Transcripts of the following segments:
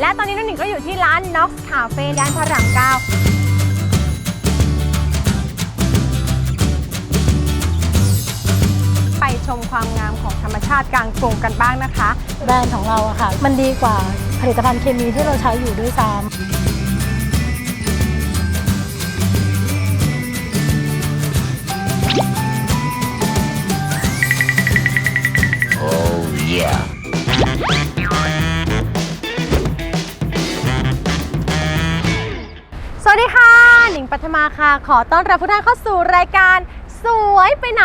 และตอนนี้น้องหนิงก็อยู่ที่ร้าน Nox Cafe ย่านพระรามเก้าไปชมความงามของธรรมชาติกลางกรุงกันบ้างนะคะ แบรนด์ของเราอะค่ะ มันดีกว่าผลิตภัณฑ์เคมีที่เราใช้อยู่ด้วยซ้ส มาค่ะ ขอต้อนรับทุกท่านเข้าสู่รายการ สวยไปไหน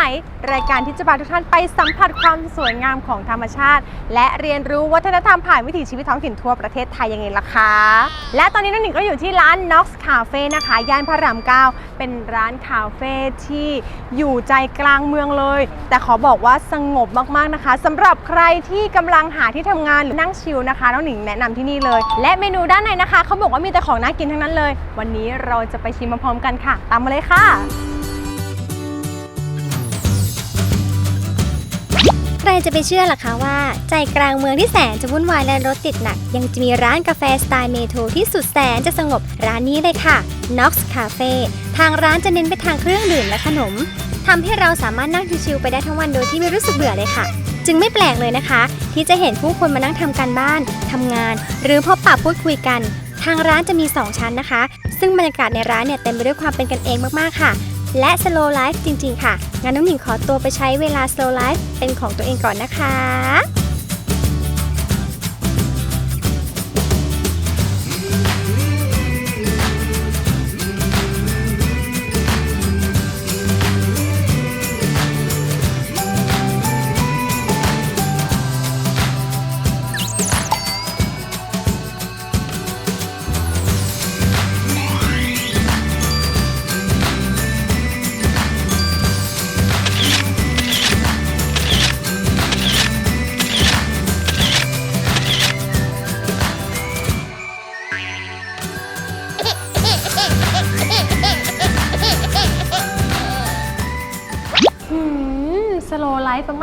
รายการที่จะพาทุกท่านไปสัมผัสความสวยงามของธรรมชาติ และเรียนรู้วัฒนธรรมผ่านวิถีชีวิตท้องถิ่นทั่วประเทศไทยยังไงล่ะคะ และตอนนี้น้องหนิงก็อยู่ที่ร้าน Nox Cafe นะคะย่านพระรามเก้าเป็นร้านคาเฟ่ที่อยู่ใจกลางเมืองเลย แต่ขอบอกว่าสงบมากๆนะคะสำหรับใครที่กำลังหาที่ทำงานหรือนั่งชิลนะคะน้องหนิงแนะนำที่นี่เลย และเมนูด้านในนะคะเขาบอกว่ามีแต่ของน่ากินทั้งนั้นเลย วันนี้เราจะไปชิมพร้อมๆกันค่ะ ตามมาเลยค่ะ รจะไปเชื่อล่ะคะว่า ใจกลางเมืองที่แสนจะวุ่นวายและรถติดหนัก ยังจะมีร้านกาแฟสไตล์เมโทรที่สุดแสนจะสงบร้านนี้เลยค่ะ Nox Cafe ทางร้านจะเน้นไปทางเครื่องดื่มและขนมทำให้เราสามารถนั่งชิวๆไปได้ทั้งวันโดยที่ไม่รู้สึกเบื่อเลยค่ะ จึงไม่แปลกเลยนะคะ ที่จะเห็นผู้คนมานั่งทำการบ้านทำงาน หรือพบปะพูดคุยกัน ทางร้านจะมี 2 ชั้นนะคะ ซึ่งบรรยากาศในร้านเนี่ยเต็มไปด้วยความเป็นกันเองมากๆค่ะ และ slow life จริง ๆ ค่ะ งั้นน้องหนิงขอตัวไปใช้เวลา slow life เป็นของตัวเองก่อนนะคะ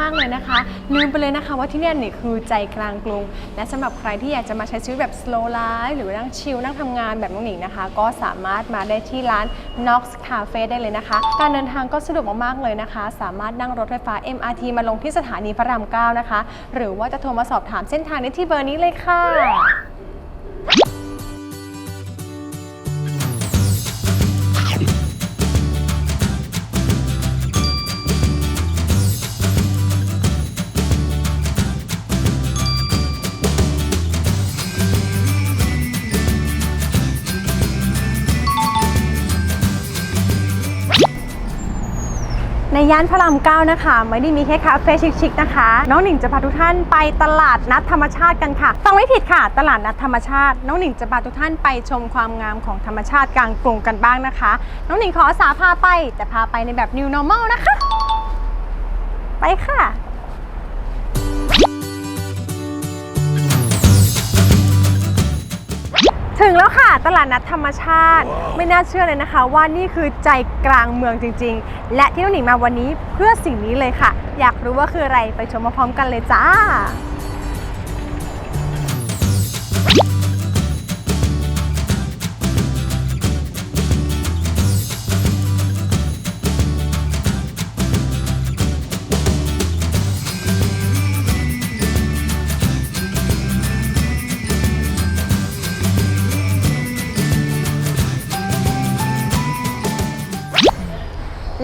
มากๆเลยนะคะ ลืมไปเลยนะคะว่าที่เนี่ยนี่คือใจกลางกรุง และสำหรับใครที่อยากจะมาใช้ชีวิตแบบ slow life หรือนั่งชิลนั่งทำงานแบบน้องหนิงนะคะ ก็สามารถมาได้ที่ร้าน Knox Cafe ได้เลยนะคะ การเดินทางก็สะดวกมากๆเลยนะคะ สามารถนั่งรถไฟฟ้า MRT มาลงที่สถานีพระราม 9 นะคะ หรือว่าจะโทรมาสอบถามเส้นทางได้ที่เบอร์นี้เลยค่ะ ในย่านพระรามเก้านะคะ ไม่ได้มีแค่คาเฟ่ชิคๆนะคะ น้องหนิงจะพาทุกท่านไปตลาดนัดธรรมชาติกันค่ะฟังไม่ผิดค่ะ ตลาดนัดธรรมชาติ น้องหนิงจะพาทุกท่านไปชมความงามของธรรมชาติกลางกรุงกันบ้างนะคะ น้องหนิงขออาสาพาไป แต่พาไปในแบบ new normal นะคะ ไปค่ะ ถึงแล้วค่ะ ตลาดนัดธรรมชาติ ไม่น่าเชื่อเลยนะคะ ว่านี่คือใจกลางเมืองจริง ๆ และที่น้องหนิงมาวันนี้เพื่อสิ่งนี้เลยค่ะ อยากรู้ว่าคืออะไรไปชมมาพร้อมกันเลยจ้า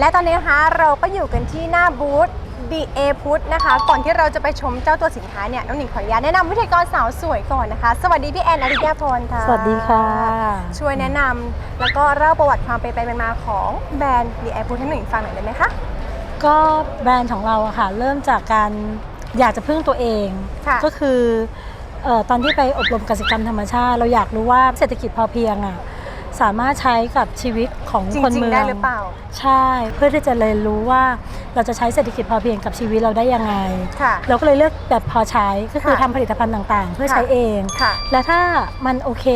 และตอนนี้นะคะเราก็อยู่กันที่หน้าบูธ BA พุทธนะคะ ก่อนที่เราจะไปชมเจ้าตัวสินค้าเนี่ยน้องหนิงขออนุญาตแนะนำวิทยากรสาวสวยก่อนนะคะ สวัสดีพี่แอนอริยาพรค่ะำสวัสดีค่ะ ช่วยแนะนำแล้วก็เล่าประวัติความเป็นไปเป็นมาของแบรนด์ BA พุทธให้หนิงฟังหน่อยได้ไหมคะก็แบรนด์ของเราอะค่ะเริ่มจากการอยากจะพึ่งตัวเอง ค่ะ ก็คือเออตอนที่ไปอบรมกสิกรรมธรรมชาติ เราอยากรู้ว่าเศรษฐกิจพอเพียงอะ สามารถใช้กับชีวิตของจคนริงเมืๆองได้หรือเปล่า ใช่เพื่อที่จะเรียนรู้ว่าเราจะใช้เศรษฐกิจพอเพียงกับชีวิตเราได้ยังไงค่ะเราก็เลยเลือกแบบพอใช้ก็คือค่ะทำผลิตภัณฑ์ต่างๆ เพื่อใช้ค่ะเองค่ะและถ้ามันโอเค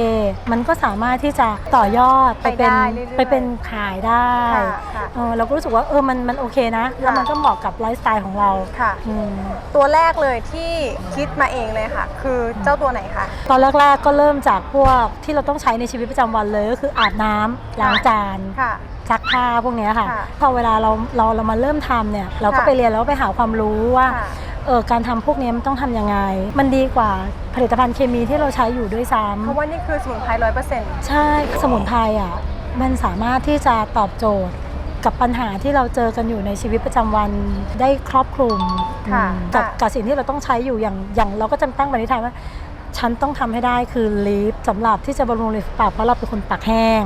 มันก็สามารถที่จะต่อยอดไปไปเป็นได้เรื่อยๆไปเป็นขายได้ค่ะค่ะเออเราก็รู้สึกว่าเออมันมันโอเคนะ แล้วมันก็เหมาะกับไลฟ์สไตล์ของเราค่ะอืมตัวแรกเลยที่คิดมาเองเลยค่ะ คือเจ้าตัวไหนคะตอนแรกๆก็เริ่มจากพวกที่เราต้องใช้ในชีวิตประจำวันเลยก็คืออาบน้ำล้างจานค่ะ ซักผ้าพวกเนี้ยค่ะ ค่ะพอเวลาเราเราเรามาเริ่มทำเนี่ย เราก็ค่ะ ไปเรียนแล้วก็ไปหาความรู้ว่า ค่ะเออการทำพวกนี้มันต้องทำยังไง มันดีกว่าผลิตภัณฑ์เคมีที่เราใช้อยู่ด้วยซ้เพราะว่านี่คือสมุนไพรร้อยเปอร์เซ็นต์ำใช่สมุนไพรอะมันสามารถที่จะตอบโจทย์กับปัญหาที่เราเจอกันอยู่ในชีวิตประจำวันได้ครอบคลุมค่ะอืมกับค่ะ กับสิ่งที่เราต้องใช้อยู่อย่างอย่างเราก็จะตั้งปณิธานว่า ฉันต้องทำให้ได้คือลีฟสำหรับที่จะบำรุงริฟปากเพราะเราเป็นคนปากแห้ง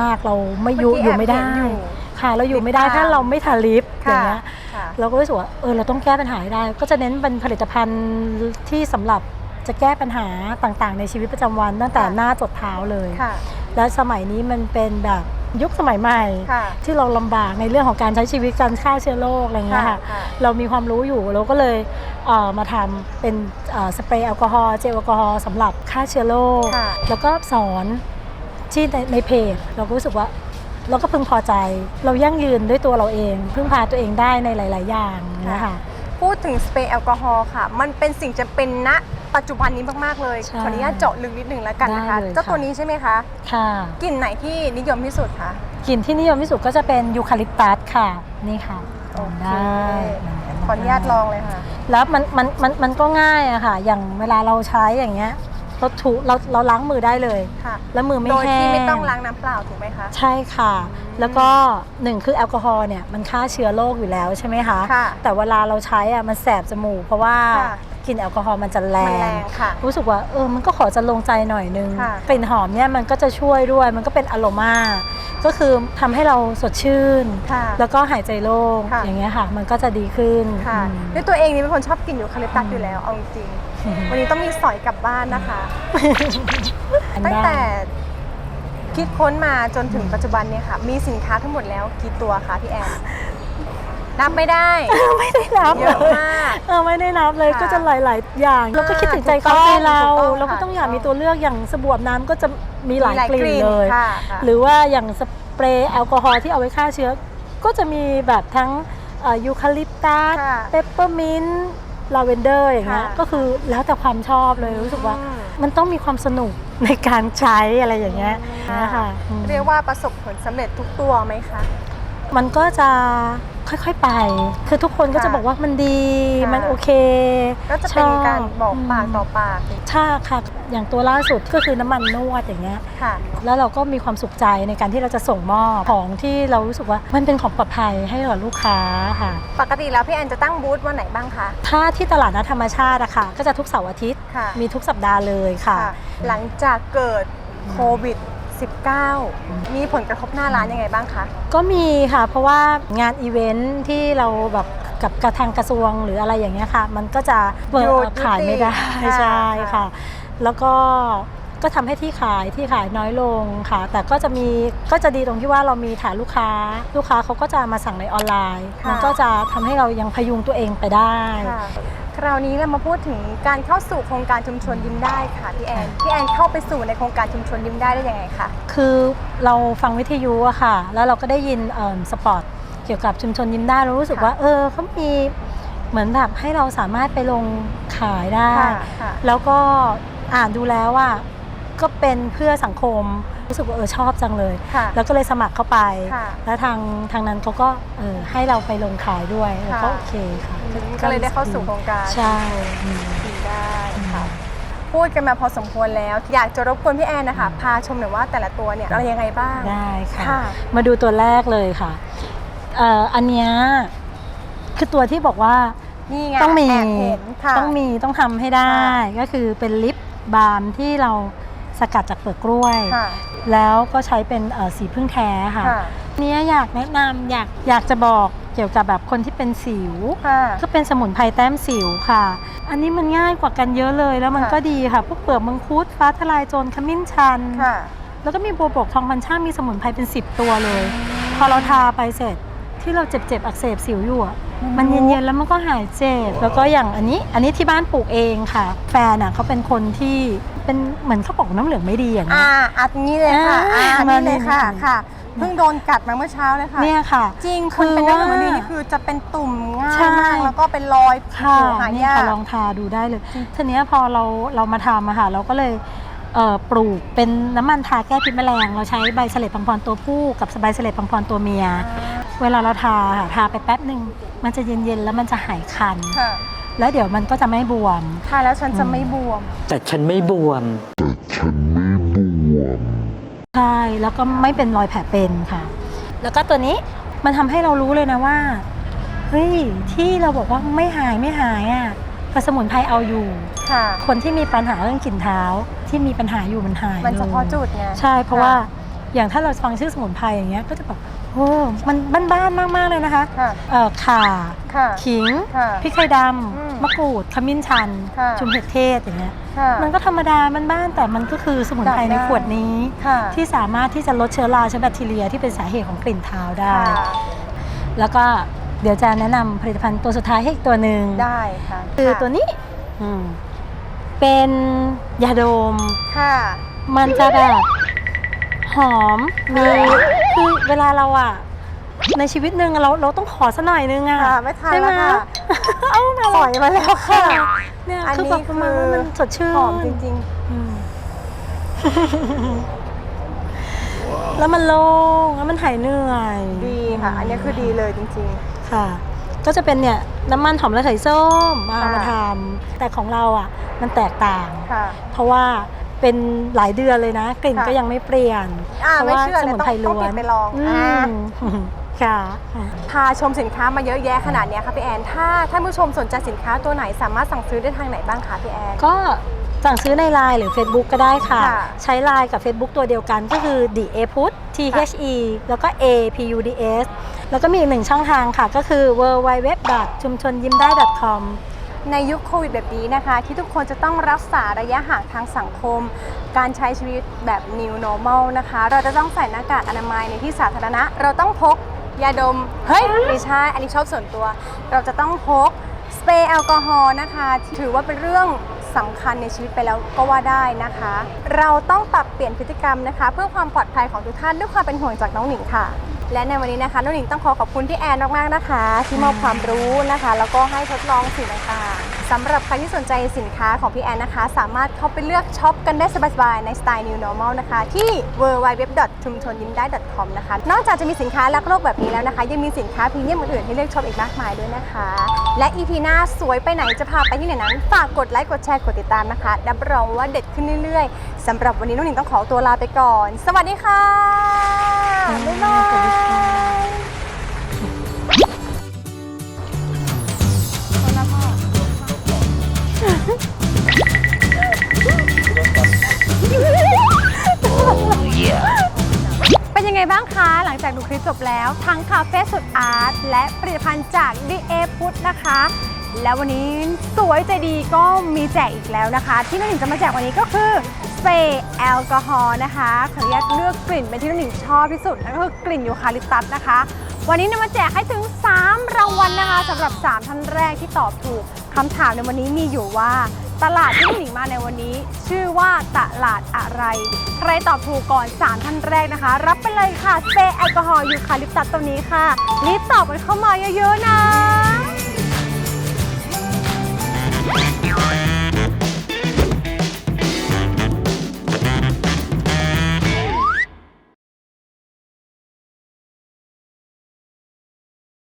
มากๆเราไม่ยุเมื่อกี้อยู่ไม่ได้แอบเห็นอยู่ค่ะเราอยู่ไม่ได้ติดตามถ้าเราไม่ทาลิฟอย่างเงี้ยค่ะเราก็รู้สึกว่าเออเราต้องแก้ปัญหาให้ได้ ก็จะเน้นเป็นผลิตภัณฑ์ที่สำหรับจะแก้ปัญหาต่างๆ ในชีวิตประจำวันตั้งแต่ค่ะหน้าจดเท้าเลยค่ะและสมัยนี้มันเป็นแบบ ยุคสมัยใหม่ ค่ะที่เราลำบากในเรื่องของการใช้ชีวิตการฆ่าเชื้อโรคอะไรเงี้ยค่ะ ค่ะเรามีความรู้อยู่เราก็เลยเอ่อมาทำเป็นเอ่อสเปรย์แอลกอฮอล์เจลแอลกอฮอล์สำหรับฆ่าเชื้อโรคค่ะ แล้วก็สอนที่ในในเพจ เราก็รู้สึกว่าเราก็พึงพอใจ เรายั่งยืนด้วยตัวเราเอง พึ่งพาตัวเองได้ในหลาย ๆ อย่างนะคะ พูดถึงสเปรย์แอลกอฮอล์ค่ะ มันเป็นสิ่งจำเป็นณ ปัจจุบันนี้มากๆเลย ใช่ขออนุญาตเจาะลึกนิดหนึ่งแล้วกันนะคะได้เลยเจ้าตัวค่ะนี้ใช่ไหมคะค่ะกลิ่นไหนที่นิยมที่สุดคะ กลิ่นที่นิยมที่สุดก็จะเป็นยูคาลิปตัสค่ะ นี่ค่ะโอเค ได้ขออนุญาตลองเลยค่ะ แล้วมันมันมันมันก็ง่ายอะค่ะ อย่างเวลาเราใช้อย่างเงี้ยเราถูเราเราล้างมือได้เลย ค่ะ แล้วมือไม่โดยแห้ง ที่ไม่ต้องล้างน้ำเปล่าถูกไหมคะ ใช่ค่ะ แล้วก็หนึ่งคือแอลกอฮอล์เนี่ยมันฆ่าเชื้อโรคอยู่แล้วใช่ไหมคะ ค่ะแต่เวลาเราใช้อะมันแสบจมูกเพราะว่าค่ะ กลิ่นแอลกอฮอล์มันจะแรมันแรง งค่ะ รู้สึกว่าเออมันก็ขอจะลงใจหน่อยนึงค่ะ กลิ่นหอมเนี่ยมันก็จะช่วยด้วย มันก็เป็นอโรมา ก็คือทำให้เราสดชื่น ค่ะ แล้วก็หายใจโล่งค่ะ อย่างเงี้ยค่ะ มันก็จะดีขึ้นค่ะอืม ด้วยตัวเองนี่เป็นคนชอบกลิ่นยูคาลิปตัสอยู่แล้วเอาจริงอืม ๆวันนี้ต้องมีสอยกลับบ้านนะคะ ตั้งแต่คิดค้นมาจนถึงปัจจุบันเนี่ยค่ะ มีสินค้าทั้งหมดแล้วกี่ตัวคะพี่แอน นับไม่ได้ไม่ได้นับเยอะมากเออไม่ได้นับเลยค่ะก็จะหลาย ๆ อย่าง แล้วก็คิดถึงใจถูกต้คาองเฟ่เรา ถูกต้องเราก็ค่ะต้องอยากถูกต้องมีตัวเลือกอย่างสบู่อาบน้ำก็จะมีหลายกลิ่นเลย ค่ะค่ะ หรือว่าอย่างสเปรย์แอลกอฮอล์ที่เอาไว้ฆ่าเชื้อ ก็จะมีแบบทั้งเอ่อยูคาลิปตัสค่ะเปปเปอร์มินต์ลาเวนเดอร์อย่างเงี้ยค่ะ ก็คือแล้วแต่ความชอบเลยรู้สึกว่า อืม มันต้องมีความสนุกในการใช้อะไรอย่างเงี้ยนะคะอืม เรียกว่าประสบผลสำเร็จทุกตัวไหมคะ มันก็จะค่อยๆไป คือทุกคนก็จะค่ะบอกว่ามันดี ค่ะ มันโอเคก็จะเป็นชบการบอกปากต่อมปากใช่ค่ะ อย่างตัวล่าสุดก็คือน้ำมันนวดอย่างเงี้ย ค่ะ แล้วเราก็มีความสุขใจในการที่เราจะส่งมอบของที่เรารู้สึกว่ามันเป็นของปลอดภัยให้กับลูกค้าค่ะ ปกติแล้วพี่แอนจะตั้งบูธวันไหนบ้างคะถ้าที่ตลาดนัดธรรมชาติอะค่ะ ก็จะทุกเสาร์อาทิตย์ ค่ะมีทุกสัปดาห์เลยค่ะ ค่ะ หลังจากเกิดโควิด -19 มีผลกระทบหน้าร้านยังไงบ้างคะ ก็มีค่ะ เพราะว่างานอีเวนท์ที่เราแบบกับกระทางกระทรวงหรืออะไรอย่างเงี้ยค่ะ มันก็จะเปิดหยุดขายไม่ได้ยุติค่ะใช่ค่ะ ค่ะ แล้วก็ก็ทำให้ที่ขายที่ขายน้อยลงค่ะ แต่ก็จะมีก็จะดีตรงที่ว่าเรามีฐานลูกค้า ลูกค้าเขาก็จะมาสั่งในออนไลน์ ค่ะ มันก็จะทำให้เรายังพยุงตัวเองไปได้ ค่ะ คราวนี้เรามาพูดถึงการเข้าสู่โครงการชุมชนยิ้มได้ค่ะพี่แอนพี่แอนเข้าไปสู่ในโครงการชุมชนยิ้มได้ได้ยังไงคะคือเราฟังวิทยุอะค่ะ แล้วเราก็ได้ยินเอิ่มสปอตเกี่ยวกับชุมชนยิ้มได้เรารู้สึกค่ะว่า เออเขามีเหมือนแบบให้เราสามารถไปลงขายได้ค่ะค่ะแล้วก็อ่านดูแล้วว่าก็เป็นเพื่อสังคม รู้สึกว่าเออชอบจังเลยค่ะแล้วก็เลยสมัครเข้าไปค่ะแล้วทางทางนั้นเขาก็เออให้เราไปลงขายด้วยแล้วก็ค่ะโอเคค่ะอืมก็เลยได้เข้าสู่โครงการใช่อืมยิ้มได้ค่ะพูดกันมาพอสมควรแล้ว อยากจะรบกวนพี่แอนนะคะพาชมหน่อยว่าแต่ละตัวเนี่ยอะไรยังไงบ้างได้ค่ะค่ะมาดูตัวแรกเลยค่ะเอ่ออันเนี้ยคือตัวที่บอกว่านี่ไงต้องมีแอบเห็นค่ะต้องมีต้องทำให้ได้ ก็คือเป็นลิปบาล์มที่เรา สกัดจากเปลือกกล้วย ค่ะ แล้วก็ใช้เป็นเอ่อสีพึ่งแท้ค่ะค่ะ เนี้ยอยากแนะนำอยากอยากจะบอกเกี่ยวกับแบบคนที่เป็นสิว ค่ะ ก็เป็นสมุนไพรแต้มสิวค่ะ อันนี้มันง่ายกว่ากันเยอะเลย แล้วมันค่ะ ก็ดีค่ะ พวกเปลือกมังคุดฟ้าทลายโจรขมิ้นชัน ค่ะ แล้วก็มีบัวบกทองพันช่างมีสมุนไพรเป็น 10 ตัวเลย พอเราทาไปเสร็จที่เราเจ็บๆอักเสบสิวอยู่อะมันเย็นๆแล้วมันก็หายเจ็บ แล้วก็อย่างอันนี้อันนี้ที่บ้านปลูกเองค่ะ แฟนอะเขาเป็นคนที่ เป็นเหมือนเขาบอกน้ำเหลืองไม่ดีอย่างนี้อ่าอัดนี้เลยค่ะอ่าอ่ามานี่เลยค่ะนี่ ค่ะ เพิ่งโดนกัดมาเมื่อเช้าเลยค่ะ เนี่ยค่ะ จริงคืคนอเป็นน้ำเหลืองว่าดีนี่คือจะเป็นตุ่มง่ายใช่ มากแล้วก็เป็นรอยค่ะผิวหานี่ยาค่ะกลองทาดูได้เลย ทีเนี้ยพอเราเรามาทำอะค่ะเราก็เลยเอ่อปลูกเป็นน้ำมันทาแก้พิษแมลง เราใช้ใบเสลดพังพรตัวผู้กับใบเสลดพังพรตัวเมีย เวลาเราทาค่ะทาไปแป๊บหนึ่งมันจะเย็นๆแล้วมันจะหายคัน ค่ะ แล้วเดี๋ยวมันก็จะไม่บวม ทาแล้วฉันจะไม่บวม แต่ฉันไม่บวม ใช่ แล้วก็ไม่เป็นรอยแผลเป็นค่ะ แล้วก็ตัวนี้มันทำให้เรารู้เลยนะว่าเฮ้ยที่เราบอกว่าไม่หายไม่หายอะแต่สมุนไพรเอาอยู่ ค่ะ คนที่มีปัญหาเรื่องกลิ่นเท้า ที่มีปัญหาอยู่มันหายมันเฉพาะลย จุดไง ใช่เพราะค่ะ ว่าอย่างถ้าเราฟังชื่อสมุนไพรอย่างเงี้ยก็จะแบบ โอ้มันบ้านๆมากๆเลยนะคะค่ะเอ่อข่าค่ะ ขิงค่ะพริกไทยดอืมำมะกรูดขมิ้นชัน ค่ะชุมเห็ดเทศอย่างเงี้ยค่ะมันก็ธรรมดามันบ้านๆแต่มันก็คือสมุนไพรจับได้ในขวดนี้ ค่ะที่สามารถที่จะลดเชื้อราเชื้อแบคทีเรียที่เป็นสาเหตุของกลิ่นเท้าได้ ค่ะแล้วก็เดี๋ยวจะแนะนำผลิตภัณฑ์ตัวสุดท้ายให้อีกตัวหนึ่งได้ค่ะคือตัวนี้อืมเป็นยาดม ค่ะ มันจะแบบ หอมมีคือเวลาเราอะในชีวิตหนึ่งเราเราต้องขอสักหน่อยนึงอะค่ะไม่ทันใช่ไหมแล้วค่ะ เอามาปล่อยมาแล้วค่ะ เนี่ยอันคือนี้แบบประมาณว่ามันสดชื่นหอมจริงอืมแล้วมันโล่งแล้วมันหายเหนื่อย ๆ ดีค่ะ อันนี้คือดีเลยจริง ค่ะ ก็จะเป็นเนี่ยน้ำมันหอมระเหยส้มมาค่ะ มาทำแต่ของเราอะ มันแตกต่าง ๆ ค่ะ เพราะว่า เป็นหลายเดือนเลยนะ กลิ่นค่ะก็ยังไม่เปลี่ยนอ่าเพราะไม่ว่าเชื่อสเลยมุนต้องไพรต้องล้วนเก็บไปลองอือ่ามค่ะ พาชมสินค้ามาเยอะแยะขนาดเนี้ยค่ะพี่แอนถ้าท่านผู้ชมสนใจสินค้าตัวไหนสามารถสั่งซื้อได้ทางไหนบ้างคะพี่แอน ก็สั่งซื้อในไลน์หรือ Facebook ก็ได้ค่ะ ค่ะใช้ไลน์กับ Facebook ตัวเดียวกันก็คือ d a p u t T H E แล้วก็ A P U D S แล้วก็มีอีกหนึ่งช่องทางค่ะ ก็คือ w w w ชุมชนยิ้มได้ .com ในยุคโควิดแบบนี้นะคะ ที่ทุกคนจะต้องรักษาระยะห่างทางสังคม การใช้ชีวิตแบบ new normal นะคะ เราจะต้องใส่หน้ากากอนามัยในที่สาธารณะ เราต้องพกยาดม เฮ้ยไม่ใช่ อันนี้ชอบส่วนตัว เราจะต้องพกสเปรย์แอลกอฮอล์นะคะ ถือว่าเป็นเรื่องสำคัญในชีวิตไปแล้วก็ว่าได้นะคะ เราต้องปรับเปลี่ยนพฤติกรรมนะคะ เพื่อความปลอดภัยของทุกท่านด้วยความเป็นห่วงจากน้องหนิงค่ะ และในวันนี้นะคะน้องหนิงต้องขอขอบคุณพี่แอนมากๆนะคะ ที่มอบความรู้นะคะ แล้วก็ให้ทดลองสิ่งต่างๆสำหรับใครที่สนใจสินค้าของพี่แอนนะคะ สามารถเข้าไปเลือกช็อปกันได้สบายๆในสไตล์ New Normal นะคะ ที่ w w w ชุมชนยิ้มได้ .com นะคะ นอกจากจะมีสินค้ารักโลกแบบนี้แล้วนะคะ ยังมีสินค้าพรีเมียมอื่นๆให้เลือกช็อปอีกมากมายด้วยนะคะ และ EP หน้าสวยไปไหนจะพาไปที่ไหนนั้นฝากกดไลค์กดแชร์กดติดตามนะคะรับรองว่าเด็ดขึ้นเรื่อยๆสำหรับวันนี้น้องหนิงต้องขอตัวลาไปก่อน สวัสดีค่ะ บ๊ายบายเป็นยังไงบ้างคะ หลังจากดูคลิปจบแล้ว ทั้งคาเฟ่สุดอาร์ตและผลิตภัณฑ์จาก DA พุทธนะคะ แล้ววันนี้สวยใจดีก็มีแจกอีกแล้วนะคะ ที่น้องหนิงจะมาแจกวันนี้ก็คือ เปรย์แอลกอฮอล์นะคะขออนุญาตเลือกกลิ่นเป็นที่น้องหนิงชอบที่สุดนั่นก็คือกลิ่นยูคาลิปตัสนะคะ วันนี้นำมาแจกให้ถึง 3 รางวัลนะคะสำหรับ 3 ท่านแรกที่ตอบถูกคำถามในวันนี้มีอยู่ว่า ตลาดที่น้องหนิงมาในวันนี้ ชื่อว่าตลาดอะไร ใครตอบถูกก่อน 3 ท่านแรกนะคะ รับไปเลยค่ะเปรย์แอลกอฮอล์ยูคาลิปตัสตัวนี้ค่ะรีบตอบกันเข้ามาเยอะๆนะ